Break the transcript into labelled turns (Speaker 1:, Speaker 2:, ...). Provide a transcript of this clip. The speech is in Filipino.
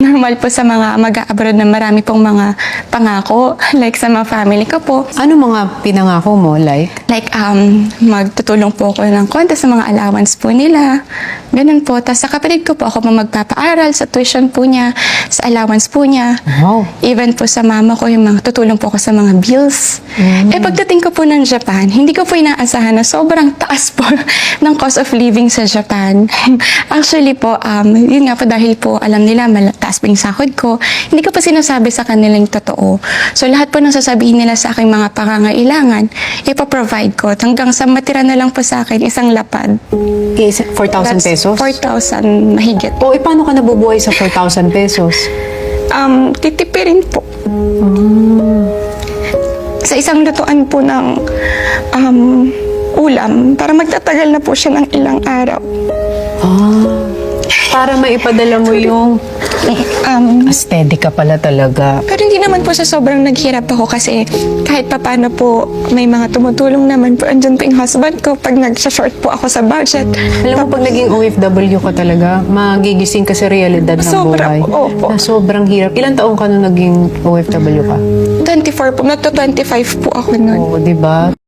Speaker 1: 何 Normal po sa mga mag-abroad na marami pong mga pangako. Like sa mga family ko po.
Speaker 2: Ano mga pinangako mo, like?
Speaker 1: Like, um, magtutulong po ako ng konti sa mga allowance po nila. Ganun po. Tapos sa kapatid ko po, ako po magpapaaral sa tuition po niya, sa allowance po niya.
Speaker 2: Wow.
Speaker 1: Even po sa mama ko, yung mga tutulong po ako sa mga bills. Eh, pagdating ko po ng Japan, hindi ko po inaasahan na sobrang taas po ng cost of living sa Japan. Actually po, um, yun nga po dahil po alam nila malataas po yung sahod ko, hindi ko pa sinasabi sa kanilang totoo. So lahat po ng sasabihin nila sa aking mga pangangailangan, ipoprovide ko. Hanggang sa matira na lang po sa akin isang lapad.
Speaker 2: Okay, 4,000
Speaker 1: That's
Speaker 2: pesos?
Speaker 1: 4,000 mahigit.
Speaker 2: O, eh, paano ka nabubuhay sa 4,000 pesos?
Speaker 1: Um, titipirin po. Sa isang lutuan po ng um, ulam para magtatagal na po siya ng ilang araw.
Speaker 2: Para maipadala mo yung...
Speaker 1: Um,
Speaker 2: Steady ka pala talaga.
Speaker 1: pero hindi naman po sa sobrang naghirap ako kasi kahit papano po may mga tumutulong naman po. Andyan po yung husband ko pag nag-short po ako sa budget.
Speaker 2: Alam mo, pag naging OFW ka talaga, magigising ka sa realidad ng
Speaker 1: Sobra
Speaker 2: buhay.
Speaker 1: po, opo.
Speaker 2: Na sobrang hirap. Ilan taong ka nung naging OFW ka?
Speaker 1: 24 po, not to 25 po ako noon.
Speaker 2: Oo, di ba?